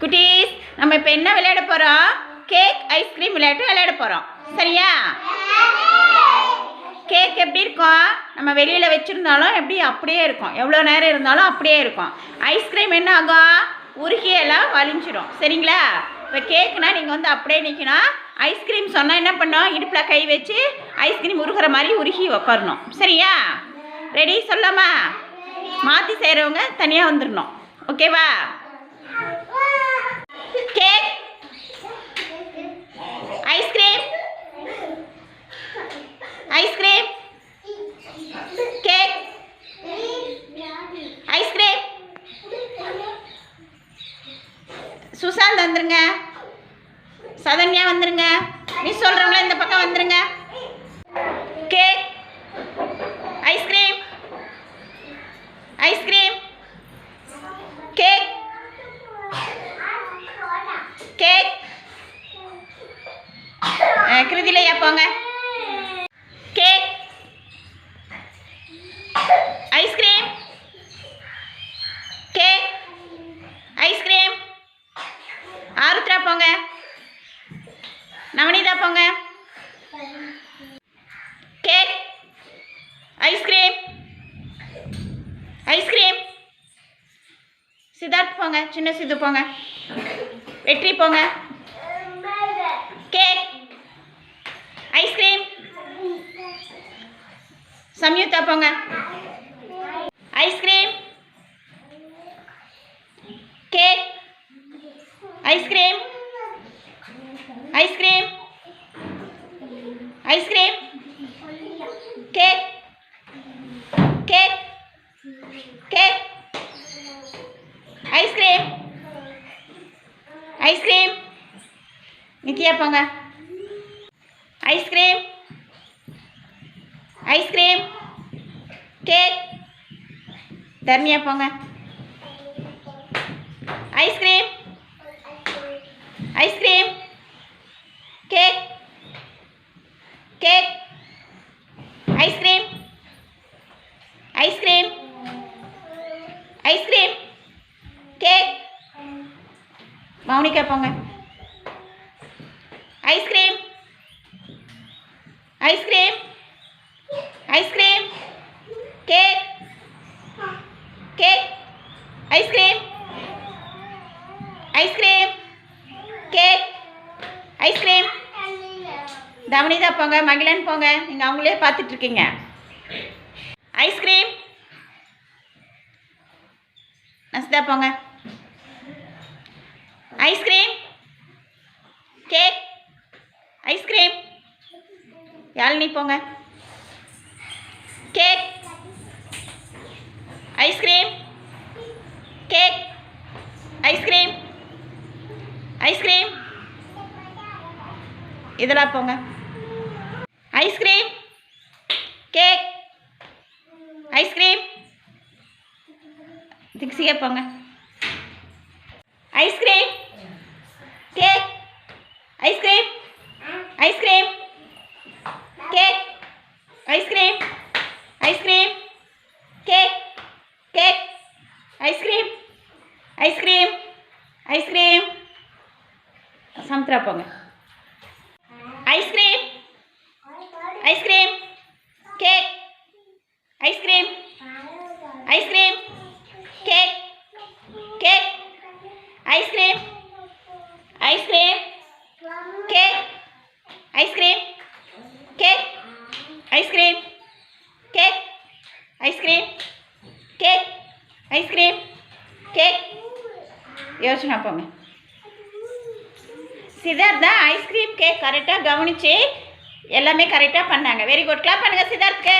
குட்டீஸ் நம்ம இப்போ என்ன விளையாட போகிறோம் கேக் ஐஸ்கிரீம் விளையாட்டு விளையாட போகிறோம் சரியா? கேக் எப்படி இருக்கும்? நம்ம வெளியில் வச்சுருந்தாலும் எப்படி அப்படியே இருக்கும். எவ்வளோ நேரம் இருந்தாலும் அப்படியே இருக்கும். ஐஸ்கிரீம் என்ன ஆகும்? உருகி எல்லாம் வலிஞ்சிடும் சரிங்களா? இப்போ கேக்குனா நீங்கள் வந்து அப்படியே நிற்கணும் ஐஸ்கிரீம் சொன்னால் என்ன பண்ணோம்? இடுப்பில் கை வச்சு ஐஸ்கிரீம் உருகிற மாதிரி உருகி உக்காரணும். சரியா? ரெடி சொல்லாமா மாற்றி செய்கிறவங்க தனியாக வந்துடணும் ஓகேவா cake ice cream ice cream cake ice cream Sushant வந்துருங்க. சதன்யா வந்துருங்க. மிஸ் சொல்கிறவங்கள இந்த பக்கம் வந்துருங்க. Cake ice cream ice cream cake cake. கிருதிலையா போங்க cake ice cream cake ice cream Aarudhra போங்க. நவனிதா போங்க. கேக் ஐஸ்கிரீம் ஐஸ்கிரீம் சித்தார்த் போங்க சின்ன சித்து போங்க. வெற்றி போங்க. கேக் ஐஸ்கிரீம் சம்யுக்தா போங்க. Ice cream cake ice cream. Ice cream. Ice cream. Cake. Cake. Cake. Ice cream. Ice cream. Nithya போங்க. Ice cream. Ice cream. Cake. Dharmiya போங்க. Ice cream. ice cream cake cake ice cream ice cream ice cream cake Mounika போங்க ice cream ice cream ice cream cake cake ice cream ice cream cake ice cream Thavanitha போங்க மகிழன் போங்க. நீங்கள் அவங்களே பார்த்துட்ருக்கீங்க ice cream நசிதா போங்க. Ice cream cake ice cream Yazhini போங்க. Cake ice cream cake ice cream ice cream. இதெல்லாம் போங்க. Ice cream. Cake. Ice cream. திக்ஸியே போங்க. Ice cream. Cake. Ice cream. Ice cream. Cake. Ice cream. Ice cream. Cake. Cake. Ice cream. Ice cream. Ice cream. Samuthira போங்க ice cream ice cream cake ice cream ice cream cake cake ice cream ice cream cake ice cream cake ice cream cake ice cream cake ice cream cake Yosana போங்க தான் ice cream cake கரெக்டாக கவனித்து எல்லாமே கரெக்டாக பண்ணாங்க. Very good clap பண்ணுங்கள் சித்தார்த்துக்கு.